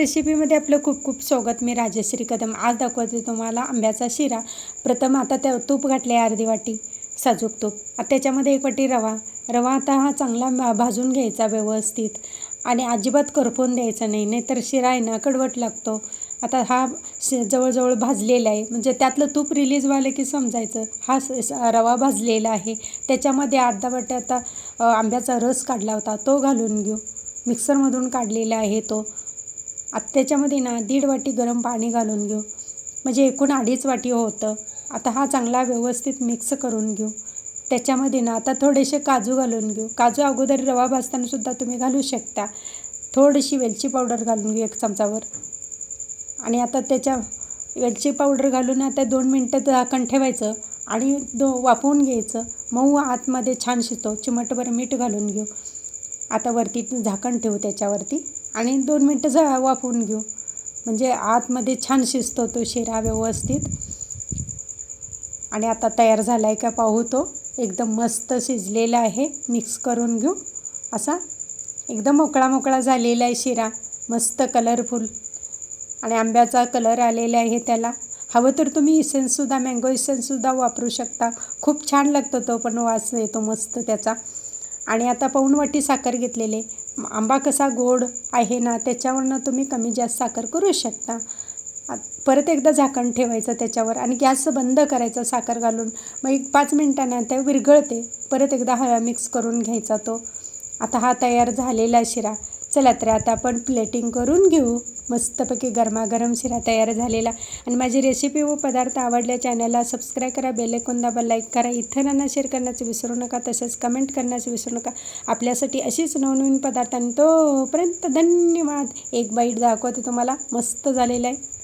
रेसिपीमध्ये आपलं खूप खूप स्वागत. मी राजश्री कदम. आज दाखवते तुम्हाला आंब्याचा शिरा. प्रथम आता त्या तूप घातले अर्धी वाटी साजूक तूप. आता त्याच्यामध्ये एक वाटी रवा. रवा आता हा चांगला भाजून घ्यायचा व्यवस्थित. आणि अजिबात करपून द्यायचा नाही नाहीतर शिरा आहे ना कडवट लागतो. आता हा जवळजवळ भाजलेला आहे. म्हणजे त्यातलं तूप रिलीज व्हायला की समजायचं. हा स रवा भाजलेला आहे. त्याच्यामध्ये अर्धा वाटी आता आंब्याचा रस काढला होता. तो घालून घेऊ. मिक्सरमधून काढलेला आहे तो. आता त्याच्यामध्ये ना दीड वाटी गरम पाणी घालून घेऊ. म्हणजे एकूण अडीच वाटी होतं. आता हा चांगला व्यवस्थित मिक्स करून घेऊ. त्याच्यामध्ये ना आता थोडेसे काजू घालून घेऊ. काजू अगोदर रवा भाजतानासुद्धा तुम्ही घालू शकता. थोडीशी वेलची पावडर घालून घेऊ एक चमचावर. आणि आता त्याच्या वेलची पावडर घालून आता दोन मिनटं झाकण ठेवायचं आणि दो वाफवून घ्यायचं. मऊ आतमध्ये छान शिजतो. चिमटभर मीठ घालून घेऊ. आता वरती झाकण ठेवू त्याच्यावरती. आणि दोन मिनटं झा वाफवून घेऊ. म्हणजे आतमध्ये छान शिजतो तो शिरा व्यवस्थित. आणि आता तयार झाला आहे का पाहू तो. एकदम मस्त शिजलेला आहे. मिक्स करून घेऊ. असा एकदम मोकळा मोकळा झालेला आहे शिरा. मस्त कलरफुल आणि आंब्याचा कलर आलेला आहे त्याला. हवं तर तुम्ही इसेन्ससुद्धा मँगो इसेन्ससुद्धा वापरू शकता. खूप छान लागतो तो पण वास येतो मस्त त्याचा. आणि आता पाऊण साखर घेतलेले. आंबा कसा गोड आहे ना त्याच्यावरनं तुम्ही कमी जास्त साखर करू शकता. परत एकदा झाकण ठेवायचं त्याच्यावर आणि गॅस बंद करायचा साखर घालून. मग एक पाच मिनटानं ते विरघळते. परत एकदा हळा मिक्स करून घ्यायचा तो. आता हा तयार झालेला शिरा. चला तर आता आपण प्लेटिंग करून घेऊ. मस्तपैकी गरमागरम शिरा तयार झालेला. आणि माझी रेसिपी व पदार्थ आवडल्या चॅनलला सबस्क्राईब करा बेलेकोन दाबा लाईक करा. इतरांना शेअर करण्याचं विसरू नका तसेच कमेंट करण्याचं विसरू नका. आपल्यासाठी अशीच नवनवीन पदार्थ आणि तोपर्यंत धन्यवाद. एक बाईट दाखवते तुम्हाला. मस्त झालेला आहे.